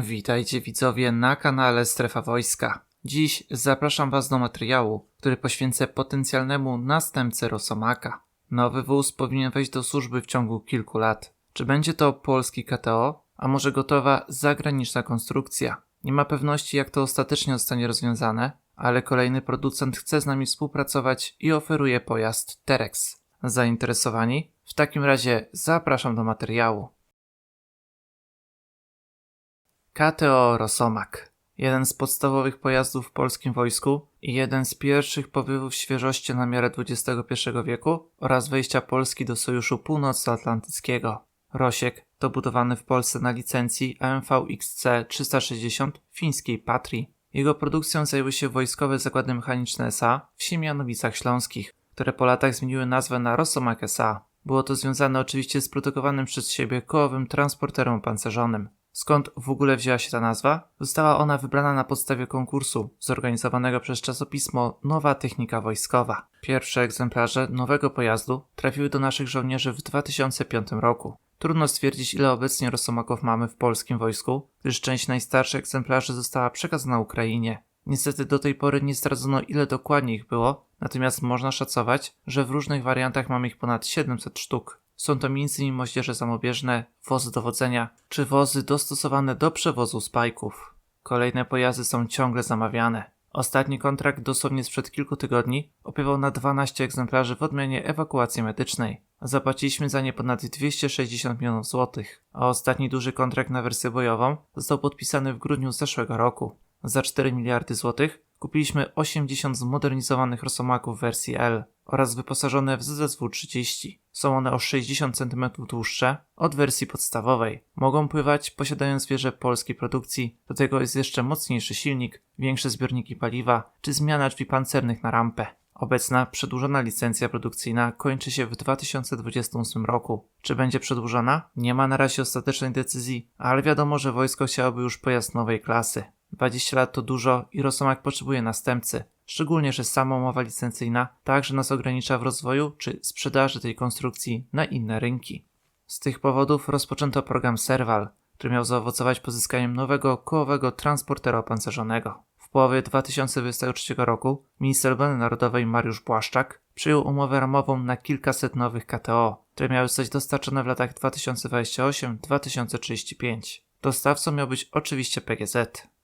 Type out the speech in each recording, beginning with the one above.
Witajcie widzowie na kanale Strefa Wojska. Dziś zapraszam Was do materiału, który poświęcę potencjalnemu następcy Rosomaka. Nowy wóz powinien wejść do służby w ciągu kilku lat. Czy będzie to polski KTO, a może gotowa zagraniczna konstrukcja? Nie ma pewności jak to ostatecznie zostanie rozwiązane, ale kolejny producent chce z nami współpracować i oferuje pojazd Terex. Zainteresowani? W takim razie zapraszam do materiału. KTO Rosomak. Jeden z podstawowych pojazdów w polskim wojsku i jeden z pierwszych powywów świeżości na miarę XXI wieku oraz wejścia Polski do Sojuszu Północnoatlantyckiego. Rosiek to budowany w Polsce na licencji AMV XC 360 fińskiej Patrii. Jego produkcją zajęły się Wojskowe Zakłady Mechaniczne SA w Siemianowicach Śląskich, które po latach zmieniły nazwę na Rosomak SA. Było to związane oczywiście z produkowanym przez siebie kołowym transporterem opancerzonym. Skąd w ogóle wzięła się ta nazwa? Została ona wybrana na podstawie konkursu zorganizowanego przez czasopismo Nowa Technika Wojskowa. Pierwsze egzemplarze nowego pojazdu trafiły do naszych żołnierzy w 2005 roku. Trudno stwierdzić, ile obecnie rosomaków mamy w polskim wojsku, gdyż część najstarszych egzemplarzy została przekazana Ukrainie. Niestety do tej pory nie zdradzono, ile dokładnie ich było, natomiast można szacować, że w różnych wariantach mamy ich ponad 700 sztuk. Są to m.in. moździerze samobieżne, wozy dowodzenia czy wozy dostosowane do przewozu spajków. Kolejne pojazdy są ciągle zamawiane. Ostatni kontrakt dosłownie sprzed kilku tygodni opiewał na 12 egzemplarzy w odmianie ewakuacji medycznej. Zapłaciliśmy za nie ponad 260 milionów złotych, a ostatni duży kontrakt na wersję bojową został podpisany w grudniu zeszłego roku. Za 4 miliardy złotych kupiliśmy 80 zmodernizowanych rosomaków wersji L oraz wyposażone w ZSW-30. Są one o 60 cm dłuższe od wersji podstawowej. Mogą pływać posiadając wieże polskiej produkcji, do tego jest jeszcze mocniejszy silnik, większe zbiorniki paliwa czy zmiana drzwi pancernych na rampę. Obecna przedłużona licencja produkcyjna kończy się w 2028 roku. Czy będzie przedłużona? Nie ma na razie ostatecznej decyzji, ale wiadomo, że wojsko chciałoby już pojazd nowej klasy. 20 lat to dużo i Rosomak potrzebuje następcy. Szczególnie, że sama umowa licencyjna także nas ogranicza w rozwoju czy sprzedaży tej konstrukcji na inne rynki. Z tych powodów rozpoczęto program Serval, który miał zaowocować pozyskaniem nowego kołowego transportera opancerzonego. W połowie 2023 roku minister obrony narodowej Mariusz Błaszczak przyjął umowę ramową na kilkaset nowych KTO, które miały zostać dostarczone w latach 2028-2035. Dostawcą miał być oczywiście PGZ.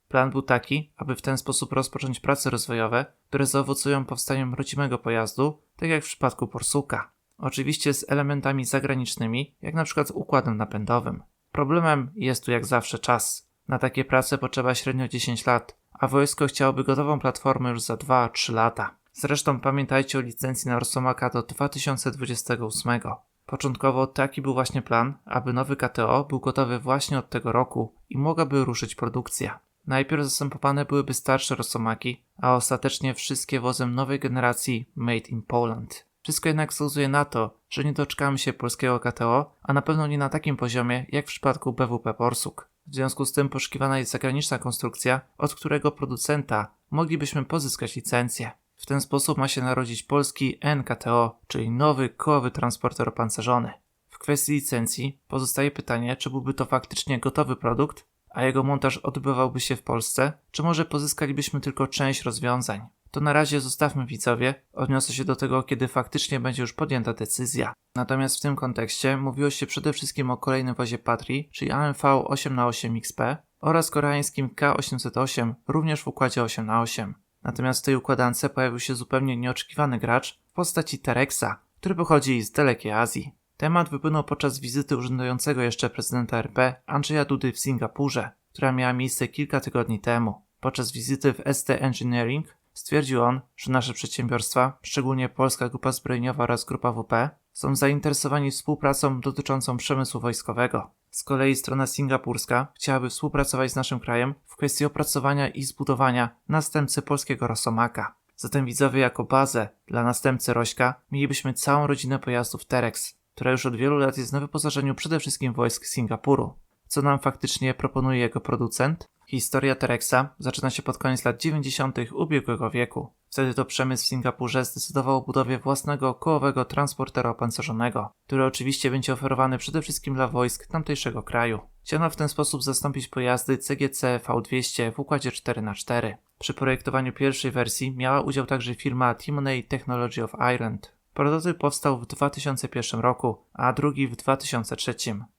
Plan był taki, aby w ten sposób rozpocząć prace rozwojowe, które zaowocują powstaniem rodzimego pojazdu, tak jak w przypadku Porsuka. Oczywiście z elementami zagranicznymi, jak na przykład układem napędowym. Problemem jest tu jak zawsze czas. Na takie prace potrzeba średnio 10 lat, a wojsko chciałoby gotową platformę już za 2-3 lata. Zresztą pamiętajcie o licencji na Rosomaka do 2028. Początkowo taki był właśnie plan, aby nowy KTO był gotowy właśnie od tego roku i mogłaby ruszyć produkcja. Najpierw zastępowane byłyby starsze Rosomaki, a ostatecznie wszystkie wozem nowej generacji Made in Poland. Wszystko jednak wskazuje na to, że nie doczekamy się polskiego KTO, a na pewno nie na takim poziomie jak w przypadku BWP Porsuk. W związku z tym poszukiwana jest zagraniczna konstrukcja, od którego producenta moglibyśmy pozyskać licencję. W ten sposób ma się narodzić polski NKTO, czyli nowy kołowy transporter opancerzony. W kwestii licencji pozostaje pytanie, czy byłby to faktycznie gotowy produkt, a jego montaż odbywałby się w Polsce, czy może pozyskalibyśmy tylko część rozwiązań? To na razie zostawmy widzowie, odniosę się do tego, kiedy faktycznie będzie już podjęta decyzja. Natomiast w tym kontekście mówiło się przede wszystkim o kolejnym wozie Patrii, czyli AMV 8x8XP oraz koreańskim K808, również w układzie 8x8. Natomiast w tej układance pojawił się zupełnie nieoczekiwany gracz w postaci Terexa, który pochodzi z dalekiej Azji. Temat wypłynął podczas wizyty urzędującego jeszcze prezydenta RP Andrzeja Dudy w Singapurze, która miała miejsce kilka tygodni temu. Podczas wizyty w ST Engineering stwierdził on, że nasze przedsiębiorstwa, szczególnie Polska Grupa Zbrojeniowa oraz Grupa WP, są zainteresowani współpracą dotyczącą przemysłu wojskowego. Z kolei strona singapurska chciałaby współpracować z naszym krajem w kwestii opracowania i zbudowania następcy polskiego Rosomaka. Zatem widzowie jako bazę dla następcy Rośka mielibyśmy całą rodzinę pojazdów Terex, która już od wielu lat jest na wyposażeniu przede wszystkim wojsk Singapuru. Co nam faktycznie proponuje jego producent? Historia Terexa zaczyna się pod koniec lat 90. ubiegłego wieku. Wtedy to przemysł w Singapurze zdecydował o budowie własnego kołowego transportera opancerzonego, który oczywiście będzie oferowany przede wszystkim dla wojsk tamtejszego kraju. Chciano w ten sposób zastąpić pojazdy CGC V200 w układzie 4x4. Przy projektowaniu pierwszej wersji miała udział także firma Timoney Technology of Ireland. Prototyp powstał w 2001 roku, a drugi w 2003.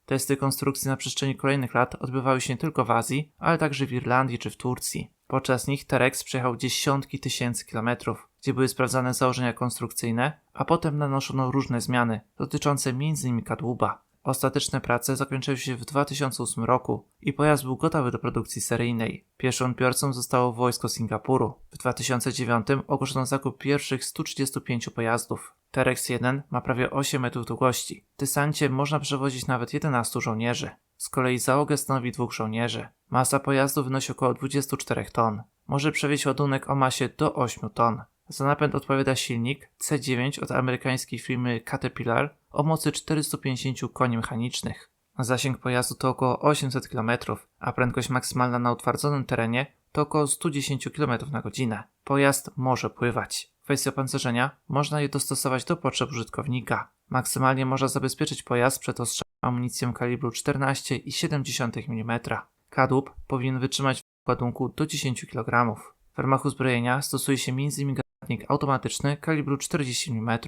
Testy konstrukcji na przestrzeni kolejnych lat odbywały się nie tylko w Azji, ale także w Irlandii czy w Turcji. Podczas nich Terex przejechał dziesiątki tysięcy kilometrów, gdzie były sprawdzane założenia konstrukcyjne, a potem nanoszono różne zmiany dotyczące m.in. kadłuba. Ostateczne prace zakończyły się w 2008 roku i pojazd był gotowy do produkcji seryjnej. Pierwszym odbiorcą zostało wojsko Singapuru. W 2009 ogłoszono zakup pierwszych 135 pojazdów. Terex 1 ma prawie 8 metrów długości. W dysancie można przewozić nawet 11 żołnierzy. Z kolei załogę stanowi dwóch żołnierzy. Masa pojazdu wynosi około 24 ton. Może przewieźć ładunek o masie do 8 ton. Za napęd odpowiada silnik C9 od amerykańskiej firmy Caterpillar o mocy 450 koni mechanicznych. Zasięg pojazdu to około 800 km, a prędkość maksymalna na utwardzonym terenie to około 110 km na godzinę. Pojazd może pływać. W opancerzenia można je dostosować do potrzeb użytkownika. Maksymalnie można zabezpieczyć pojazd przed ostrzałem amunicją kalibru 14,7 mm. Kadłub powinien wytrzymać w ładunku do 10 kg. W ramach uzbrojenia stosuje się m.in. granatnik automatyczny kalibru 40 mm.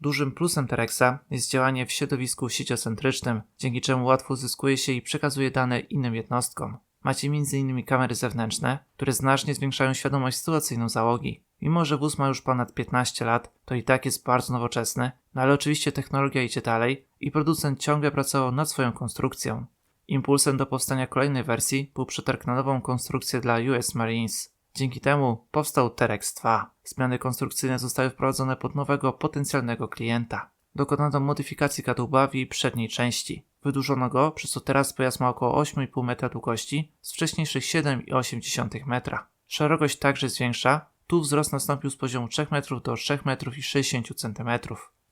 Dużym plusem Terexa jest działanie w środowisku sieciocentrycznym, dzięki czemu łatwo uzyskuje się i przekazuje dane innym jednostkom. Macie m.in. kamery zewnętrzne, które znacznie zwiększają świadomość sytuacyjną załogi. Mimo, że wóz ma już ponad 15 lat, to i tak jest bardzo nowoczesny, no ale oczywiście technologia idzie dalej i producent ciągle pracował nad swoją konstrukcją. Impulsem do powstania kolejnej wersji był przetarg na nową konstrukcję dla US Marines. Dzięki temu powstał Terex 2. Zmiany konstrukcyjne zostały wprowadzone pod nowego potencjalnego klienta. Dokonano modyfikacji kadłuba w jej przedniej części. Wydłużono go, przez co teraz pojazd ma około 8,5 metra długości z wcześniejszych 7,8 metra. Szerokość także zwiększa, tu wzrost nastąpił z poziomu 3 metrów do 3 metrów i 60 cm.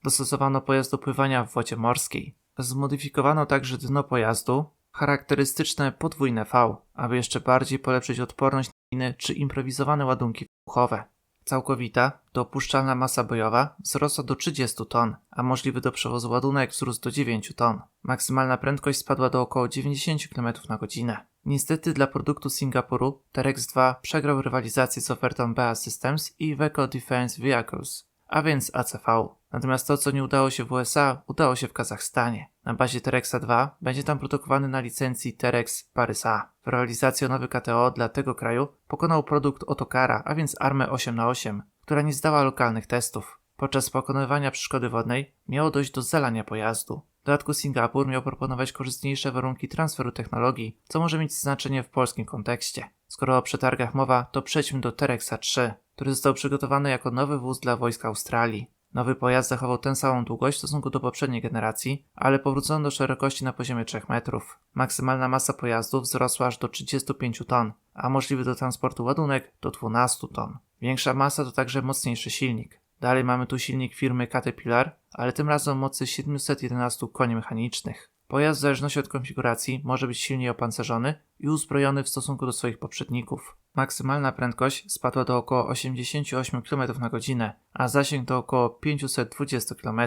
Dostosowano pojazd do pływania w wodzie morskiej. Zmodyfikowano także dno pojazdu, charakterystyczne podwójne V, aby jeszcze bardziej polepszyć odporność czy improwizowane ładunki wybuchowe. Całkowita, dopuszczalna masa bojowa wzrosła do 30 ton, a możliwy do przewozu ładunek wzrósł do 9 ton. Maksymalna prędkość spadła do około 90 km na godzinę. Niestety dla produktu Singapuru Terex 2 przegrał rywalizację z ofertą BA Systems i Iveco Defense Vehicles, a więc ACV. Natomiast to, co nie udało się w USA, udało się w Kazachstanie. Na bazie Terexa 2 będzie tam produkowany na licencji Terex Paris A. W realizacji nowy KTO dla tego kraju pokonał produkt Otokara, a więc Armę 8x8, która nie zdała lokalnych testów. Podczas pokonywania przeszkody wodnej miało dojść do zalania pojazdu. W dodatku Singapur miał proponować korzystniejsze warunki transferu technologii, co może mieć znaczenie w polskim kontekście. Skoro o przetargach mowa, to przejdźmy do Terexa 3, który został przygotowany jako nowy wóz dla wojsk Australii. Nowy pojazd zachował tę samą długość w stosunku do poprzedniej generacji, ale powrócono do szerokości na poziomie 3 metrów. Maksymalna masa pojazdu wzrosła aż do 35 ton, a możliwy do transportu ładunek do 12 ton. Większa masa to także mocniejszy silnik. Dalej mamy tu silnik firmy Caterpillar, ale tym razem mocy 711 koni mechanicznych. Pojazd w zależności od konfiguracji może być silniej opancerzony i uzbrojony w stosunku do swoich poprzedników. Maksymalna prędkość spadła do około 88 km na godzinę, a zasięg do około 520 km.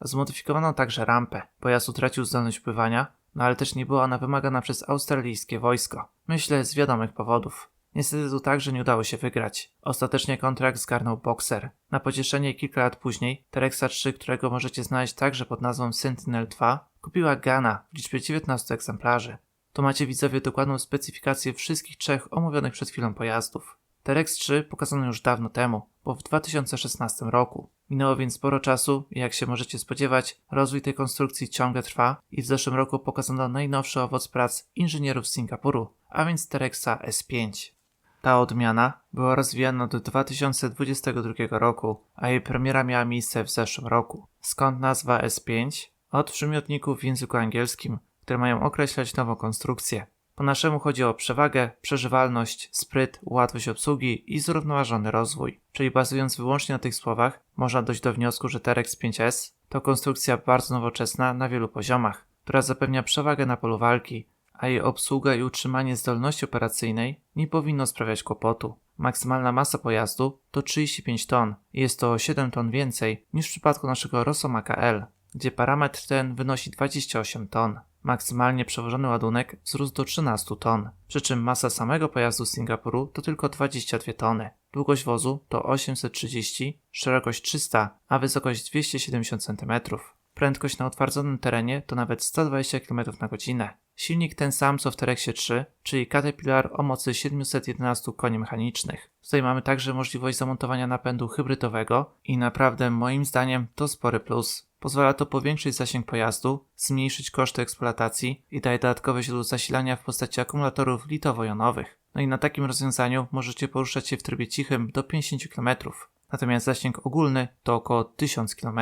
Zmodyfikowano także rampę. Pojazd utracił zdolność pływania, no ale też nie była ona wymagana przez australijskie wojsko. Myślę z wiadomych powodów. Niestety tu także nie udało się wygrać. Ostatecznie kontrakt zgarnął Boxer. Na pocieszenie kilka lat później Terexa 3, którego możecie znaleźć także pod nazwą Sentinel 2, kupiła Ghana w liczbie 19 egzemplarzy. To macie widzowie dokładną specyfikację wszystkich trzech omówionych przed chwilą pojazdów. Terex 3 pokazano już dawno temu, bo w 2016 roku. Minęło więc sporo czasu i jak się możecie spodziewać, rozwój tej konstrukcji ciągle trwa i w zeszłym roku pokazano najnowszy owoc prac inżynierów z Singapuru, a więc Terexa S5. Ta odmiana była rozwijana od 2022 roku, a jej premiera miała miejsce w zeszłym roku. Skąd nazwa S5? Od przymiotników w języku angielskim, które mają określać nową konstrukcję. Po naszemu chodzi o przewagę, przeżywalność, spryt, łatwość obsługi i zrównoważony rozwój. Czyli bazując wyłącznie na tych słowach, można dojść do wniosku, że Terex 5S to konstrukcja bardzo nowoczesna na wielu poziomach, która zapewnia przewagę na polu walki, a jej obsługa i utrzymanie zdolności operacyjnej nie powinno sprawiać kłopotu. Maksymalna masa pojazdu to 35 ton i jest to o 7 ton więcej niż w przypadku naszego Rosomaka L, gdzie parametr ten wynosi 28 ton. Maksymalnie przewożony ładunek wzrósł do 13 ton, przy czym masa samego pojazdu z Singapuru to tylko 22 tony. Długość wozu to 830, szerokość 300, a wysokość 270 cm. Prędkość na utwardzonym terenie to nawet 120 km na godzinę. Silnik ten sam co w Terexie 3, czyli Caterpillar o mocy 711 koni mechanicznych. Tutaj mamy także możliwość zamontowania napędu hybrydowego i naprawdę moim zdaniem to spory plus. Pozwala to powiększyć zasięg pojazdu, zmniejszyć koszty eksploatacji i daje dodatkowe źródło zasilania w postaci akumulatorów litowo-jonowych. No i na takim rozwiązaniu możecie poruszać się w trybie cichym do 50 km. Natomiast zasięg ogólny to około 1000 km.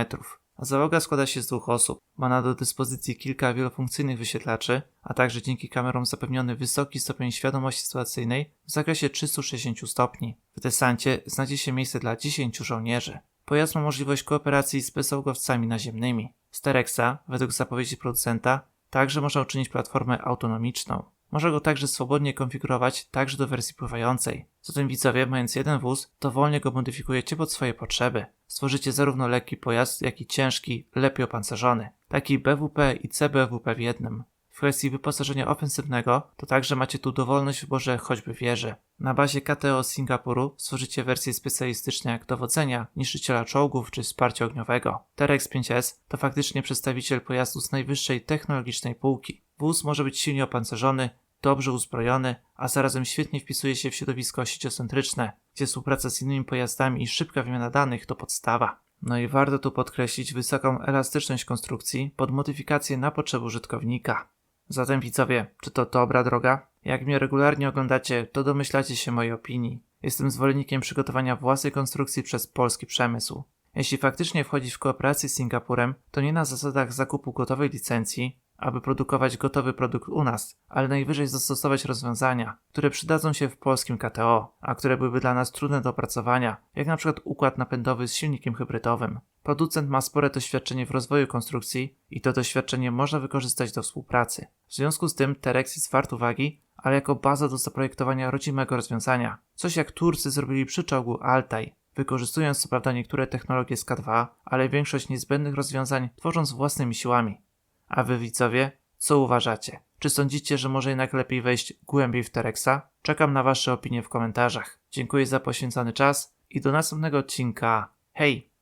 Załoga składa się z dwóch osób. Ma na do dyspozycji kilka wielofunkcyjnych wyświetlaczy, a także dzięki kamerom zapewniony wysoki stopień świadomości sytuacyjnej w zakresie 360 stopni. W desancie znajdzie się miejsce dla 10 żołnierzy. Pojazd ma możliwość kooperacji z bezałogowcami naziemnymi. Z Terexa, według zapowiedzi producenta, także można uczynić platformę autonomiczną. Może go także swobodnie konfigurować także do wersji pływającej. Zatem widzowie, mając jeden wóz, dowolnie go modyfikujecie pod swoje potrzeby. Stworzycie zarówno lekki pojazd, jak i ciężki, lepiej opancerzony. Taki BWP i CBWP w jednym. W kwestii wyposażenia ofensywnego, to także macie tu dowolność w wyborze choćby wieży. Na bazie KTO z Singapuru stworzycie wersje specjalistyczne jak dowodzenia, niszczyciela czołgów czy wsparcia ogniowego. Terex 5S to faktycznie przedstawiciel pojazdu z najwyższej technologicznej półki. Wóz może być silnie opancerzony, dobrze uzbrojony, a zarazem świetnie wpisuje się w środowisko sieciocentryczne, gdzie współpraca z innymi pojazdami i szybka wymiana danych to podstawa. No i warto tu podkreślić wysoką elastyczność konstrukcji pod modyfikację na potrzeby użytkownika. Zatem widzowie, czy to dobra droga? Jak mnie regularnie oglądacie, to domyślacie się mojej opinii. Jestem zwolennikiem przygotowania własnej konstrukcji przez polski przemysł. Jeśli faktycznie wchodzić w kooperację z Singapurem, to nie na zasadach zakupu gotowej licencji, aby produkować gotowy produkt u nas, ale najwyżej zastosować rozwiązania, które przydadzą się w polskim KTO, a które byłyby dla nas trudne do opracowania, jak na przykład układ napędowy z silnikiem hybrydowym. Producent ma spore doświadczenie w rozwoju konstrukcji i to doświadczenie można wykorzystać do współpracy. W związku z tym Terex jest wart uwagi, ale jako baza do zaprojektowania rodzimego rozwiązania. Coś jak Turcy zrobili przy czołgu Altaj, wykorzystując co prawda niektóre technologie z K2, ale większość niezbędnych rozwiązań tworząc własnymi siłami. A wy widzowie, co uważacie? Czy sądzicie, że może jednak lepiej wejść głębiej w Terexa? Czekam na wasze opinie w komentarzach. Dziękuję za poświęcony czas i do następnego odcinka. Hej!